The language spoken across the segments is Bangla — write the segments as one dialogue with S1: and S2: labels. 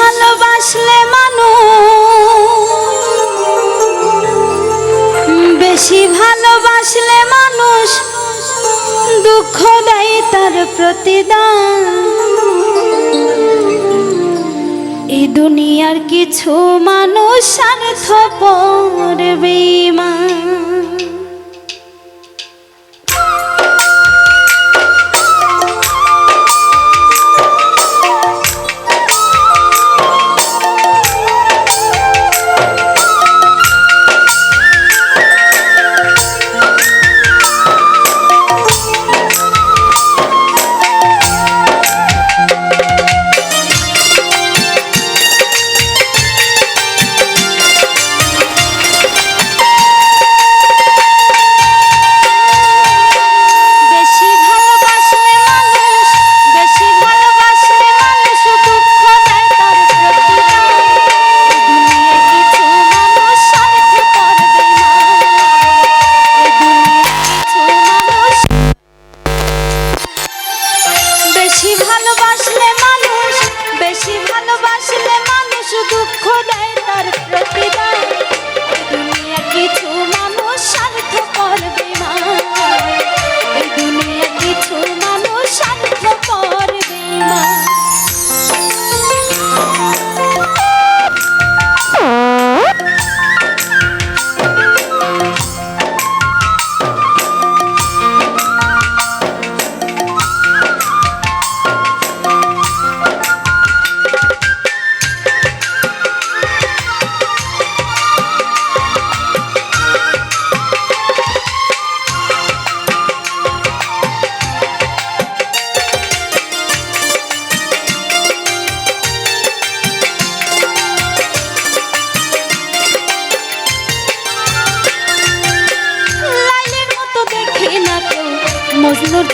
S1: ভালোবাসলে মানুষ, বেশি ভালোবাসলে মানুষ, দুঃখ দেয় তার প্রতিদান। এই দুনিয়ার কিছু মানুষ স্বার্থপর বেমান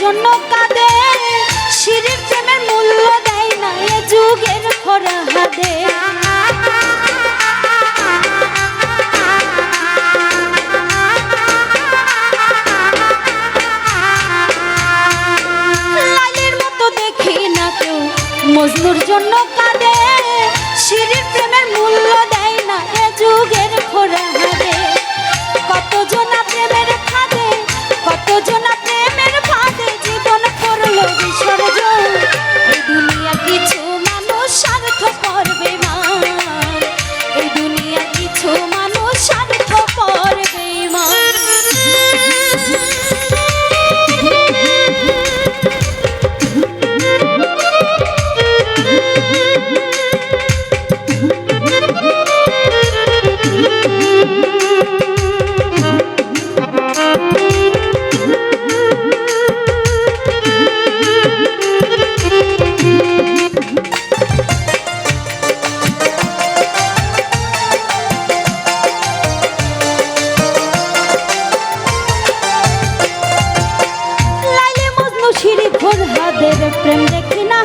S1: জন্য কাঁদে শিরির প্রেমের মূল্য দেয় না এ যুগের খরা হাদে মজনুর জন্য কাঁদে শিরির প্রেমের মূল্য দেয় না এ যুগে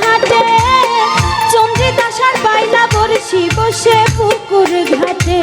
S1: হাটে চন্দ্রিত আসার পাইলা বলছি বসে পুকুর ঘাটে।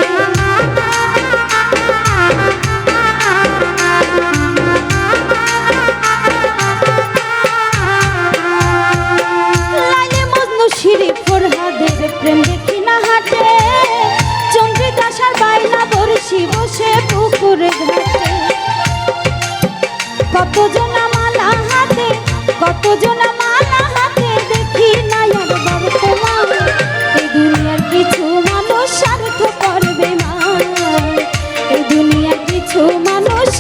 S1: মানুষ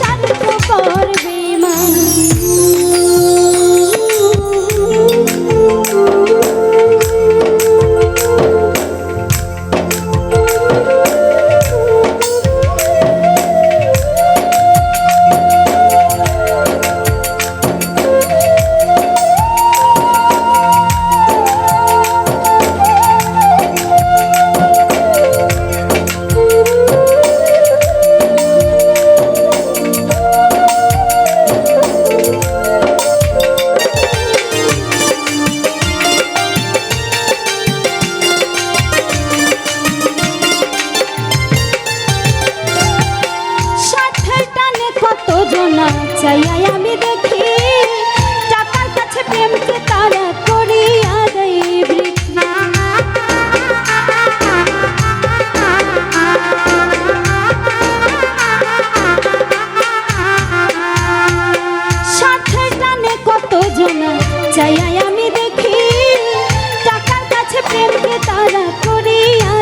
S1: চাইয়াই আমি দেখি টাকার কাছে প্রেমকে তারা করিয়া দেই বৃষ্ণা স্বার্থের টানে কত জনা চাইয়াই আমি দেখি টাকার কাছে প্রেমকে তারা করিয়া